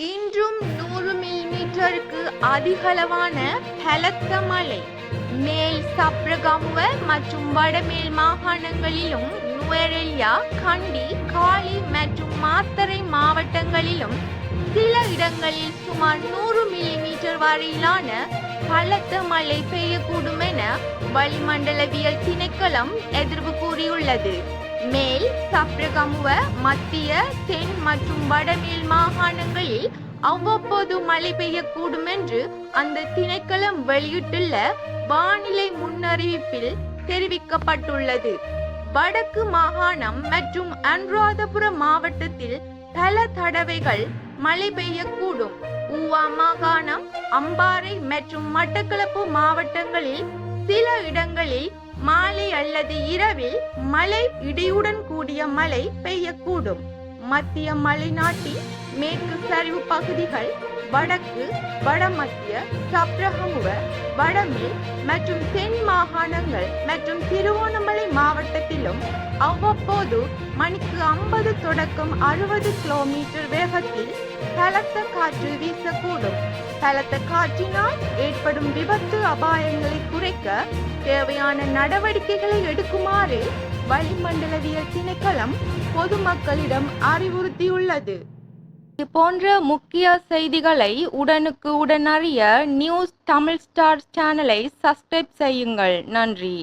இன்றும் நூறு மில்லிமீட்டருக்கு அதிகளவான பலத்த மழை. மேல் சப்ரகமுவ மற்றும் வடமேல் மாகாணங்களிலும் நுவரெல்யா கண்டி காலி மற்றும் மாத்தரை மாவட்டங்களிலும் சில இடங்களில் சுமார் நூறு மில்லிமீட்டர் வரையிலான பலத்த மழை பெய்யக்கூடும் என வளிமண்டலவியல் திணைக்களம் எதிர்வு கூறியுள்ளது. மேல் சப்ரகமுவ மத்திய தென் மற்றும் வடமேல் மாகாணங்களில் அவ்வப்போது மழை பெய்யக்கூடும் என்று அந்த திணைக்களம் வெளியிட்டுள்ள வானிலை முன்னறிவிப்பில் தெரிவிக்கப்பட்டுள்ளது. வடக்கு மாகாணம் மற்றும் அனுராதபுரம் மாவட்டத்தில் பல தடவைகள் மழை பெய்யக்கூடும். ஊவா மாகாணம் அம்பாறை மற்றும் மட்டக்களப்பு மாவட்டங்களில் சில இடங்களில் அல்லது இரவில் மழை இடியுடன் கூடிய மழை பெய்யக்கூடும். மத்திய மலைநாட்டின் மேற்கு சரிவு பகுதிகள் வடக்கு வடமத்திய சப்ரகமுவ வடமேல் மற்றும் தென் மாகாணங்கள் மற்றும் திருவோணமலை மாவட்டத்திலும் அவ்வப்போது மணிக்கு ஐம்பது தொடக்கம் அறுபது கிலோமீட்டர் வேகத்தில் பலத்த காற்று வீசக்கூடும். பலத்த காற்றினால் ஏற்படும் விபத்து அபாயங்களை குறைக்க தேவையான நடவடிக்கைகளை எடுக்குமாறு வளிமண்டலவியல் திணைக்களம் பொதுமக்களிடம் அறிவுறுத்தியுள்ளது. இது போன்ற முக்கிய செய்திகளை உடனுக்கு உடனறிய நியூஸ் தமிழ் ஸ்டார் சேனலை சப்ஸ்கிரைப் செய்யுங்கள். நன்றி.